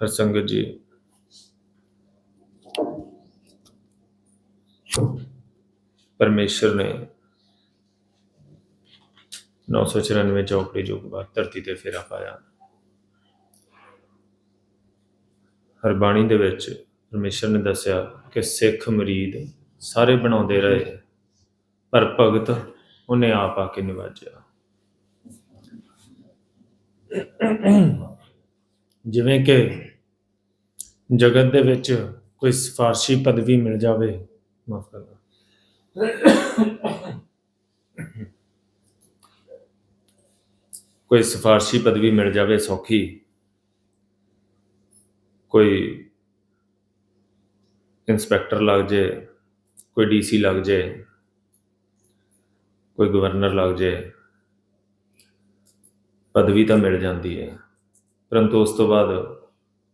ਹਰ ਸੰਗਤ ਜੀ। ਪਰਮੇਸ਼ਰ ਨੇ 994 ਚੌਕੜੀ ਯੁੱਗ ਬਾਅਦ ਧਰਤੀ ਤੇ ਫੇਰਾ ਪਾਇਆ। ਹਰ ਬਾਣੀ ਦੇ ਵਿੱਚ ਪਰਮੇਸ਼ਰ ਨੇ ਦੱਸਿਆ ਕਿ ਸਿੱਖ ਮਰੀਦ ਸਾਰੇ ਬਣਾਉਂਦੇ ਰਹੇ, ਪਰ ਭਗਤ ਉਹਨੇ ਆਪ ਆ ਕੇ ਨਿਵਾਜਿਆ। ਜਿਵੇਂ ਕਿ ਜਗਤ ਦੇ ਵਿੱਚ ਕੋਈ ਸਿਫਾਰਸ਼ੀ ਪਦਵੀ ਮਿਲ ਜਾਵੇ, ਮਾਫ ਕਰਨਾ। ਕੋਈ ਸਿਫਾਰਸ਼ੀ ਪਦਵੀ ਮਿਲ ਜਾਵੇ ਸੌਖੀ, ਕੋਈ ਇੰਸਪੈਕਟਰ ਲੱਗ ਜੇ, ਕੋਈ ਡੀਸੀ ਲੱਗ ਜੇ, ਕੋਈ ਗਵਰਨਰ ਲੱਗ ਜੇ ਪਦਵੀ ਤਾਂ ਮਿਲ ਜਾਂਦੀ ਹੈ। ਪਰੰਤੂ ਉਸ ਤੋਂ ਬਾਅਦ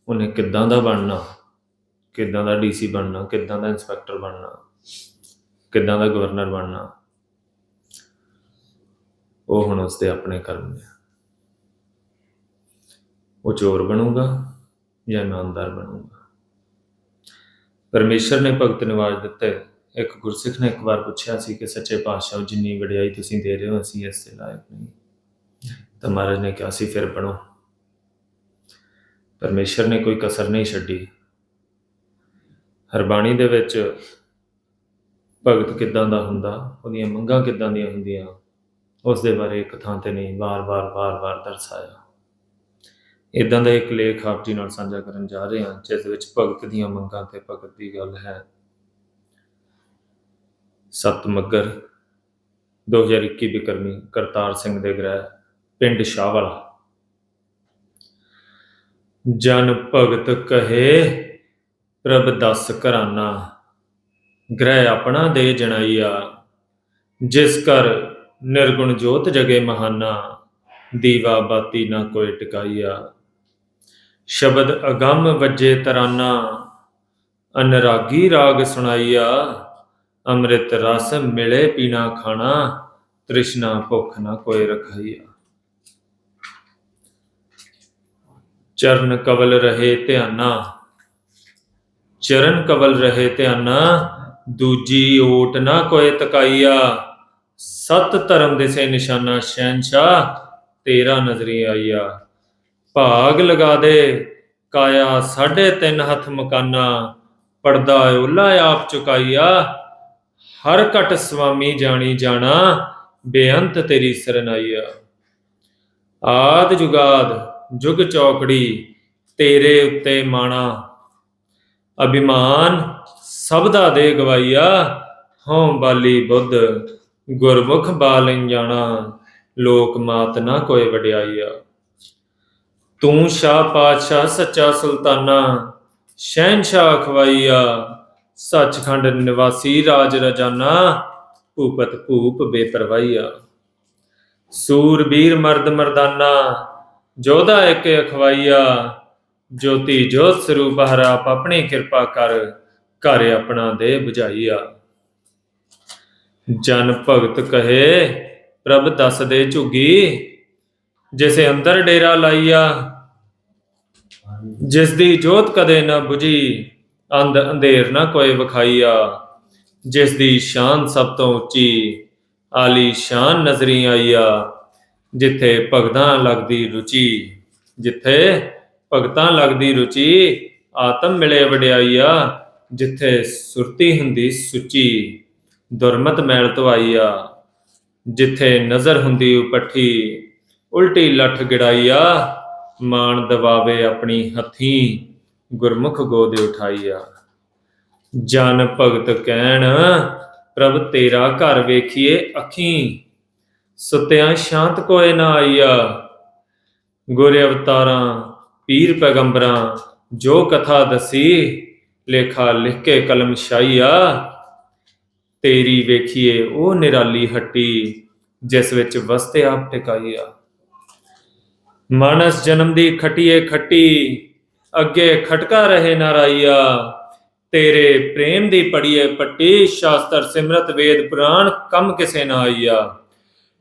ਉਹਨੇ ਕਿੱਦਾਂ ਦਾ ਬਣਨਾ, ਕਿੱਦਾਂ ਦਾ ਡੀਸੀ ਬਣਨਾ, ਕਿੱਦਾਂ ਦਾ ਇੰਸਪੈਕਟਰ ਬਣਨਾ, ਕਿੱਦਾਂ ਦਾ ਗਵਰਨਰ ਬਣਨਾ, ਉਹ ਹੁਣ ਉਸਦੇ ਆਪਣੇ ਕਰਮ ਨੇ। ਉਹ ਚੋਰ ਬਣੂਗਾ ਜਾਂ ਇਮਾਨਦਾਰ ਬਣੂਗਾ? ਪਰਮੇਸ਼ਰ ਨੇ ਭਗਤ ਨਿਵਾਜ ਦਿੱਤੇ। ਇੱਕ ਗੁਰਸਿੱਖ ਨੇ ਇੱਕ ਵਾਰ ਪੁੱਛਿਆ ਸੀ ਕਿ ਸੱਚੇ ਪਾਤਸ਼ਾਹ, ਜਿੰਨੀ ਵਡਿਆਈ ਤੁਸੀਂ ਦੇ ਰਹੇ ਹੋ, ਅਸੀਂ ਇਸ ਦੇ ਲਾਇਕ ਨਹੀਂ। ਤਾਂ ਮਹਾਰਾਜ ਨੇ ਕਿਹਾ ਸੀ, ਫਿਰ ਬਣੋ। ਪਰਮੇਸ਼ਰ ਨੇ ਕੋਈ ਕਸਰ ਨਹੀਂ ਛੱਡੀ। ਹਰਬਾਣੀ ਦੇ ਵਿੱਚ ਭਗਤ ਕਿੱਦਾਂ ਦਾ ਹੁੰਦਾ, ਉਹਦੀਆਂ ਮੰਗਾਂ ਕਿੱਦਾਂ ਦੀਆਂ ਹੁੰਦੀਆਂ, ਉਸ ਦੇ ਬਾਰੇ ਇੱਕ ਥਾਂ ਤੇ ਨਹੀਂ ਵਾਰ-ਵਾਰ ਵਾਰ-ਵਾਰ ਦਰਸਾਇਆ। ਇਦਾਂ ਦਾ ਇੱਕ ਲੇਖ ਆਪ ਜੀ ਨਾਲ ਸਾਂਝਾ ਕਰਨ ਜਾ ਰਹੇ ਹਾਂ, ਜਿਸ ਵਿੱਚ ਭਗਤ ਦੀਆਂ ਮੰਗਾਂ ਤੇ ਭਗਤ ਦੀ ਗੱਲ ਹੈ। ਸੱਤ ਮੱਗਰ 2021 ਬਿਕਰਮੀ, ਕਰਤਾਰ ਸਿੰਘ ਦੇ ਗ੍ਰਹਿ ਪਿੰਡ ਸ਼ਾਹਵਾਲਾ। ਜਨ ਭਗਤ ਕਹੇ, ਪ੍ਰਭ ਦਸ ਘਰਾਨਾ, ਗ੍ਰਹਿ ਆਪਣਾ ਦੇ ਜਣਾਈਆ। ਜਿਸ ਕਰ ਨਿਰਗੁਣ ਜੋਤ ਜਗੇ ਮਹਾਨਾ, ਦੀਵਾ ਬਾਤੀ ਨਾ ਕੋਈ ਟਿਕਾਈਆ। ਸ਼ਬਦ ਅਗੰਮ ਵੱਜੇ ਤਰਾਨਾ, ਅਨਰਾਗੀ ਰਾਗ ਸੁਣਾਈਆ। ਅੰਮ੍ਰਿਤ ਰਸ ਮਿਲੇ ਪੀਣਾ ਖਾਣਾ, ਤ੍ਰਿਸ਼ਨਾ ਭੁੱਖ ਨਾ ਕੋਈ ਰਖਾਈਆ। ਚਰਨ ਕਵਲ ਰਹੇ ਧਿਆਨਾ। ਚਰਨ ਕਵਲ ਰਹੇ ਧਿਆਨਾ, ਦੂਜੀ ਓਟ ਨਾ ਕੋਈ ਤਕਾਈਆ। ਸਤ ਧਰਮ ਦੇ ਸੇ ਨਿਸ਼ਾਨਾ ਸ਼ਹਿਨशाह ਤੇਰਾ ਨਜ਼ਰੀ ਆਈਆ। ਭਾਗ ਲਗਾ ਦੇ, ਕਾਇਆ ਸਾਢੇ ਤਿੰਨ ਹੱਥ ਮਕਾਨਾ। ਪਰਦਾ ਓਲਾ ਆਪ ਚੁਕਾਈਆ। ਹਰ ਘਟ ਸੁਆਮੀ ਜਾਣੀ ਜਾਣਾ, ਬੇਅੰਤ ਤੇਰੀ ਸਰਨਾਈਆ। ਆਦ ਜੁਗਾਦ ਜੁਗ ਚੌਕੜੀ, ਤੇਰੇ ਉੱਤੇ ਮਾਣਾ। ਅਭਿਮਾਨ ਸਬਦਾ ਦੇ ਗਵਾਈਆ, ਹਉ ਬਾਲੀ ਬੁੱਧ ਗੁਰਮੁਖ ਬਾਲੰ ਜਾਣਾ, ਲੋਕ ਮਾਤ ਨਾ ਕੋਈ ਵਡਿਆਈਆ। ਤੂੰ ਸ਼ਾਹ ਪਾਤਸ਼ਾਹ, ਸੱਚਾ ਸੁਲਤਾਨਾ ਸ਼ਹਿਨशाह ਖਵਾਈਆ, ਸੱਚਖੰਡ ਨਿਵਾਸੀ ਰਾਜ ਰਜਾਨਾ, ਭੂਪਤ ਭੂਪ ਬੇਪਰਵਾਈਆ ਸੂਰਬੀਰ ਮਰਦ ਮਰਦਾਨਾ ਜੋਧਾ ਇੱਕ ਅਖਵਾਈਆ, ਜੋਤੀ ਜੋਤ ਸਰੂਪ ਹਰ ਆਪ ਆਪਣੀ ਕਿਰਪਾ ਕਰ, ਘਰ ਆਪਣਾ ਦੇ 부ਝਾਈਆ ਜਨ ਭਗਤ ਕਹੇ, ਪ੍ਰਭ ਦਸ ਦੇ ਝੁਗੀ, ਜਿਸੇ ਅੰਦਰ ਡੇਰਾ ਲਾਈਆ, ਜਿਸ ਦੀ ਜੋਤ ਕਦੇ ਨਾ 부ਝੀ ਅੰਧ ਅੰਧੇਰ ਨਾ ਕੋਈ ਵਿਖਾਈਆ। ਜਿਸ ਦੀ ਸ਼ਾਨ ਸਭ ਤੋਂ ਉੱਚੀ, ਆਲੀ ਸ਼ਾਨ ਨਜ਼ਰੀ ਆਈਆ। ਜਿੱਥੇ ਭਗਤਾਂ ਲੱਗਦੀ ਰੁਚੀ, ਜਿੱਥੇ ਭਗਤਾਂ ਲੱਗਦੀ ਰੁਚੀ, ਆਤਮ ਮਿਲੇ ਵਡਿਆਈਆ, ਜਿੱਥੇ ਸੁਰਤੀ ਹੁੰਦੀ ਸੁਚੀ, ਦੁਰਮਤ ਮੈਲ ਧਵਾਈਆ ਜਿੱਥੇ ਨਜ਼ਰ ਹੁੰਦੀ ਉਪੱਠੀ, ਉਲਟੀ ਲੱਠ ਗਿੜਾਈਆ ਮਾਨ ਦਬਾਵੇ ਆਪਣੀ ਹੱਥੀਂ, ਗੁਰਮੁਖ ਗੋਦੇ ਉਠਾਈਆ। ਜਨ ਭਗਤ ਕਹਿਣ ਪ੍ਰਭ ਤੇਰਾ ਘਰ ਵੇਖੀਏ ਅੱਖੀਂ ਸੁਤਿਆਂ ਸ਼ਾਂਤ ਕੋਏ ਨਾ ਆਈਆ। ਗੁਰ ਅਵਤਾਰਾਂ, ਪੀਰ ਪੈਗੰਬਰਾਂ, ਜੋ ਕਥਾ ਦਸੀ, ਲੇਖਾ ਲਿਖ ਕੇ ਕਲਮ ਛਾਈਆ। ਤੇਰੀ ਵੇਖੀਏ, ਉਹ ਨਿਰਾਲੀ ਹੱਟੀ, ਜਿਸ ਵਿੱਚ ਵਸਤੇ ਆਪ ਟਿਕਾਈਆ। ਮਾਨਸ ਜਨਮ ਦੀ ਖਟੀਏ ਖੱਟੀ, ਅੱਗੇ ਖਟਕਾ ਰਹੇ ਨਾਰਾਈਆ ਤੇਰੇ ਪ੍ਰੇਮ ਦੀ ਪੜੀਏ ਪੱਟੀ, ਸ਼ਾਸਤਰ ਸਿਮਰਤ ਵੇਦ ਪੁਰਾਣ, ਕੰਮ ਕਿਸੇ ਨਾ ਆਈਆ।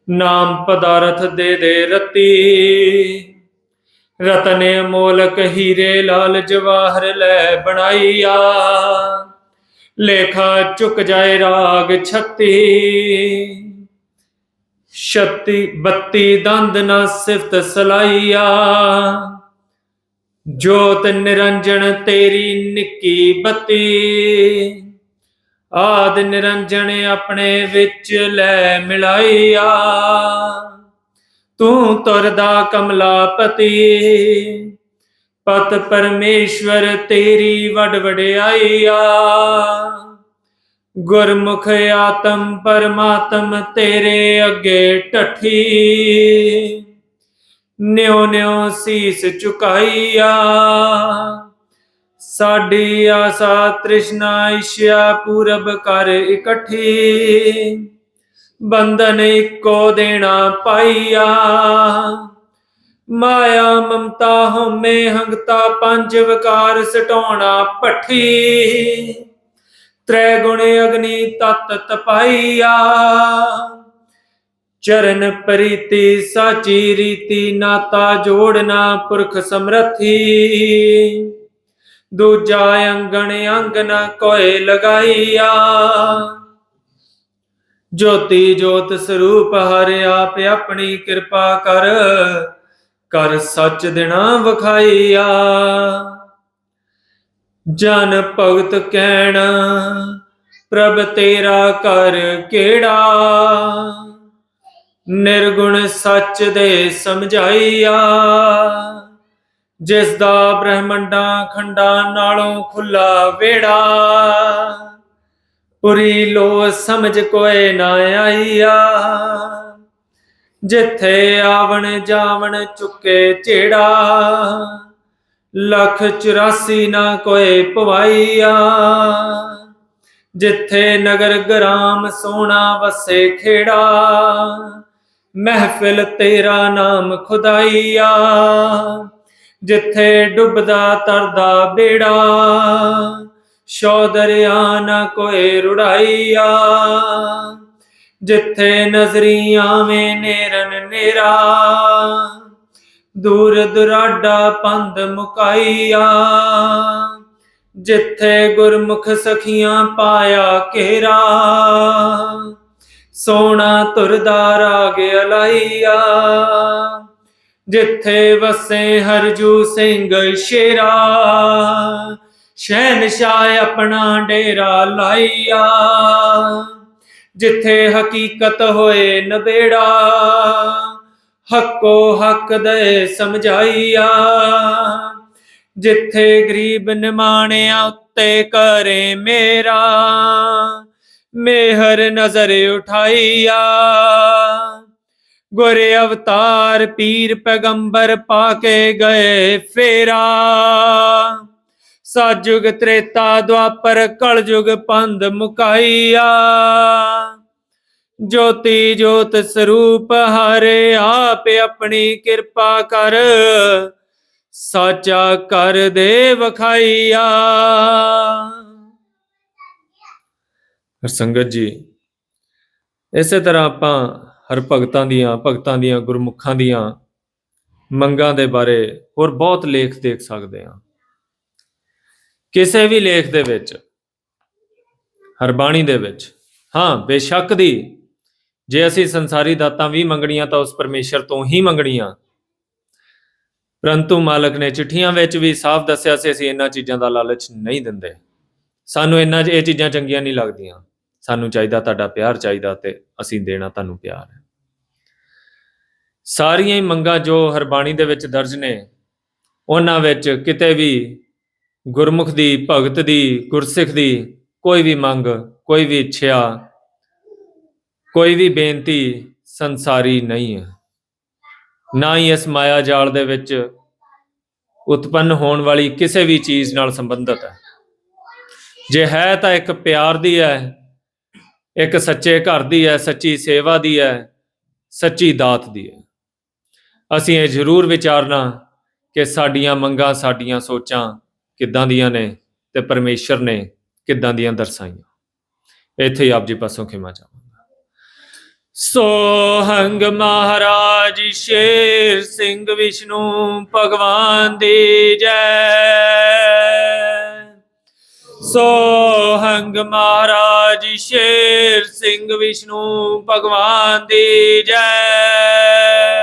ਨਾਮ ਪਦਾਰਥ ਦੇ ਦੇ ਰਤੀ। ਰਤਨੇ ਮੋਲਕ ਹੀਰੇ ਲਾਲ ਜਵਾਹਰ ਲੈ ਬਣਾਈਆ। ਲੇਖਾ ਚੁੱਕ ਜਾਏ ਰਾਗ 36 ਛੱਤੀ 32 ਦੰਦ ਨਾ ਸਿਫਤ ਸਲਾਈਆ। ਜੋਤ ਨਿਰੰਜਨ ਤੇਰੀ ਨਿੱਕੀ ਬੱਤੀ। ਆਦ ਨਿਰੰਜਨ ਆਪਣੇ ਵਿੱਚ ਲੈ ਮਿਲਾਈਆ ਤੂੰ ਤੁਰਦਾ ਕਮਲਾਪਤੀ, ਪਤ ਪਰਮੇਸ਼ਵਰ ਤੇਰੀ ਵਡ ਵਡਿਆਈਆ ਗੁਰਮੁਖ ਆਤਮ ਪਰਮਾਤਮ ਤੇਰੇ ਅੱਗੇ ਢਠੀ ਨਿਉ ਨਿਉ ਸੀਸ ਝੁਕਾਈਆ ਸਾਡੀ ਆਸਾ ਤ੍ਰਿਸ਼ਨਾ ਇਸ਼ਿਆ ਪੂਰਬ ਕਰ ਇਕੱਠੀ। ਬੰਧਨ ਇੱਕੋ ਦੇਣਾ ਪਾਈਆ। ਮਾਇਆ ਮਮਤਾ ਹਉਮੈ ਹੰਗਤਾ ਪੰਜ ਵਿਕਾਰ ਸਟਾਉਣਾ ਪੱਠੀ। ਤ੍ਰੈ ਗੁਣ ਅਗਨੀ ਤਤ ਤਪਾਈਆ। ਚਰਨ ਪ੍ਰੀਤੀ ਸਾਚੀ ਰੀਤੀ ਨਾਤਾ ਜੋੜਨਾ ਪੁਰਖ ਸਮਰਥੀ। ਦੂਜਾ ਅੰਗਣ ਅੰਗ ਨ ਕੋਏ ਲਗਾਈਆ। ਜੋਤੀ ਜੋਤ ਸਰੂਪ ਹਰਿ ਆਪ ਆਪਣੀ ਕਿਰਪਾ ਕਰ ਕਰ ਸੱਚ ਦਿਨਾ ਵਖਾਈਆ। ਜਨ ਭਗਤ ਕਹਿਣ ਪ੍ਰਭ ਤੇਰਾ ਕਰ ਕਿਹੜਾ? ਨਿਰਗੁਣ ਸੱਚ ਦੇ ਸਮਝਾਈਆ। ਜਿਸ ਦਾ ਬ੍ਰਹਮੰਡਾਂ ਖੰਡਾਂ ਨਾਲੋਂ ਖੁੱਲਾ ਵੇੜਾ ਪੁਰੀ ਲੋ ਸਮਝ ਕੋਏ ਨਾ ਆਈਆ। ਜਿੱਥੇ ਆਵਣ ਜਾਵਣ ਚੁੱਕੇ ਝੇੜਾ ਲੱਖ 84 ਨਾ ਕੋਏ ਪਵਾਈਆ। ਜਿੱਥੇ ਨਗਰ ਗ੍ਰਾਮ ਸੋਨਾ ਵਸੇ ਖੇੜਾ, ਮਹਿਫਿਲ ਤੇਰਾ ਨਾਮ ਖੁਦਾਈਆ। ਜਿੱਥੇ ਡੁੱਬਦਾ ਤਰਦਾ ਬੇੜਾ, ਸ਼ੌ ਦਰਿਆ ਨਾ ਕੋਈ ਰੁੜਾਈਆ। ਜਿੱਥੇ ਨਜ਼ਰੀ ਵੇ ਨੇਰਨ ਨੇਰਾ, ਦੂਰ ਦੁਰਾਡਾ ਪੰਦ ਮੁਕਾਈਆ। ਜਿੱਥੇ ਗੁਰਮੁਖ ਸਖੀਆਂ ਪਾਇਆ ਘੇਰਾ ਸੋਨਾ ਤੁਰਦਾ ਰਾਗ ਅਲਾਈਆ। ਜਿੱਥੇ ਵਸੇ ਹਰਜੂ ਸਿੰਘ ਸ਼ੇਰਾ। ਸ਼ਹਿਨशाह ਆਪਣਾ ਡੇਰਾ ਲਾਇਆ। ਜਿੱਥੇ ਹਕੀਕਤ ਹੋਏ ਨਬੇੜਾ ਹੱਕੋ ਹੱਕ ਦੇ ਸਮਝਾਈਆ ਜਿੱਥੇ ਗਰੀਬ ਨਿਮਾਣਿਆ ਉੱਤੇ ਕਰੇ ਮੇਰਾ, ਮੇਹਰ ਨਜ਼ਰ ਉਠਾਈਆ ਗੁਰ ਅਵਤਾਰ ਪੀਰ ਪੈਗੰਬਰ ਪਾ ਕੇ ਗਏ ਫੇਰਾ। ਸਾਜੁਗ ਤ੍ਰੇਤਾ ਦੁਆਪਰ ਕਲਯੁਗ ਪੰਧ ਮੁਕਾਈਆ ਜੋਤੀ ਜੋਤ ਸਰੂਪ ਹਰੇ ਆਪ ਆਪਣੀ ਕਿਰਪਾ ਕਰ, ਸਾਚਾ ਕਰ ਦੇ ਵਖਾਈਆ ਸੰਗਤ ਜੀ, ਇਸੇ ਤਰ੍ਹਾਂ ਆਪਾਂ ਹਰ ਭਗਤਾਂ ਦੀਆਂ ਭਗਤਾਂ ਦੀਆਂ, ਗੁਰਮੁਖਾਂ ਦੀਆਂ ਮੰਗਾਂ ਦੇ ਬਾਰੇ ਹੋਰ ਬਹੁਤ ਲੇਖ ਦੇਖ ਸਕਦੇ ਹਾਂ। ਕਿਸੇ ਵੀ ਲੇਖ ਦੇ ਵਿੱਚ ਹਰਬਾਣੀ ਦੇ ਵਿੱਚ, ਹਾਂ, ਬੇਸ਼ੱਕ ਦੀ, ਜੇ ਅਸੀਂ ਸੰਸਾਰੀ ਦਾਤਾਂ ਵੀ ਮੰਗਣੀਆਂ ਤਾਂ ਉਸ ਪਰਮੇਸ਼ਰ ਤੋਂ ਹੀ ਮੰਗਣੀਆਂ। ਪਰੰਤੂ ਮਾਲਕ ਨੇ ਚਿੱਠੀਆਂ ਵਿੱਚ ਵੀ ਸਾਫ਼ ਦੱਸਿਆ ਸੀ, ਅਸੀਂ ਇਹਨਾਂ ਚੀਜ਼ਾਂ ਦਾ ਲਾਲਚ ਨਹੀਂ ਦਿੰਦੇ। ਸਾਨੂੰ ਇਹਨਾਂ 'ਚ ਇਹ ਚੀਜ਼ਾਂ ਚੰਗੀਆਂ ਨਹੀਂ ਲੱਗਦੀਆਂ। ਸਾਨੂੰ ਚਾਹੀਦਾ ਤੁਹਾਡਾ ਪਿਆਰ, ਚਾਹੀਦਾ ਤੇ ਅਸੀਂ ਦੇਣਾ ਤੁਹਾਨੂੰ ਪਿਆਰ। ਹੈ ਸਾਰੀਆਂ ਹੀ ਮੰਗਾਂ ਜੋ ਹਰਬਾਣੀ ਦੇ ਵਿੱਚ ਦਰਜ ਨੇ, ਉਹਨਾਂ ਵਿੱਚ ਕਿਤੇ ਵੀ ਗੁਰਮੁਖ ਦੀ, ਭਗਤ ਦੀ, ਗੁਰਸਿੱਖ ਦੀ ਕੋਈ ਵੀ ਮੰਗ, ਕੋਈ ਵੀ ਇੱਛਾ, ਕੋਈ ਵੀ ਬੇਨਤੀ ਸੰਸਾਰੀ ਨਹੀਂ ਹੈ। ਨਾ ਹੀ ਇਸ ਮਾਇਆ ਜਾਲ ਦੇ ਵਿੱਚ ਉਤਪੰਨ ਹੋਣ ਵਾਲੀ ਕਿਸੇ ਵੀ ਚੀਜ਼ ਨਾਲ ਸੰਬੰਧਿਤ ਹੈ। ਜੇ ਹੈ ਤਾਂ ਇੱਕ ਪਿਆਰ ਦੀ ਹੈ, ਇੱਕ ਸੱਚੇ ਘਰ ਦੀ ਹੈ, ਸੱਚੀ ਸੇਵਾ ਦੀ ਹੈ, ਸੱਚੀ ਦਾਤ ਦੀ ਹੈ। ਅਸੀਂ ਇਹ ਜ਼ਰੂਰ ਵਿਚਾਰਨਾ ਕਿ ਸਾਡੀਆਂ ਮੰਗਾਂ, ਸਾਡੀਆਂ ਸੋਚਾਂ ਕਿੱਦਾਂ ਦੀਆਂ ਨੇ ਤੇ ਪਰਮੇਸ਼ਰ ਨੇ ਕਿੱਦਾਂ ਦੀਆਂ ਦਰਸਾਈਆਂ। ਇੱਥੇ ਹੀ ਆਪ ਜੀ ਪਾਸੋਂ ਖਿਮਾ ਚਾਹਾਂਗਾ। ਸੋਹੰਗ ਮਹਾਰਾਜ ਸ਼ੇਰ ਸਿੰਘ ਵਿਸ਼ਨੂੰ ਭਗਵਾਨ ਦੀ ਜੈ। ਸੋਹੰਗ ਮਹਾਰਾਜ ਸ਼ੇਰ ਸਿੰਘ ਵਿਸ਼ਨੂੰ ਭਗਵਾਨ ਦੀ ਜੈ।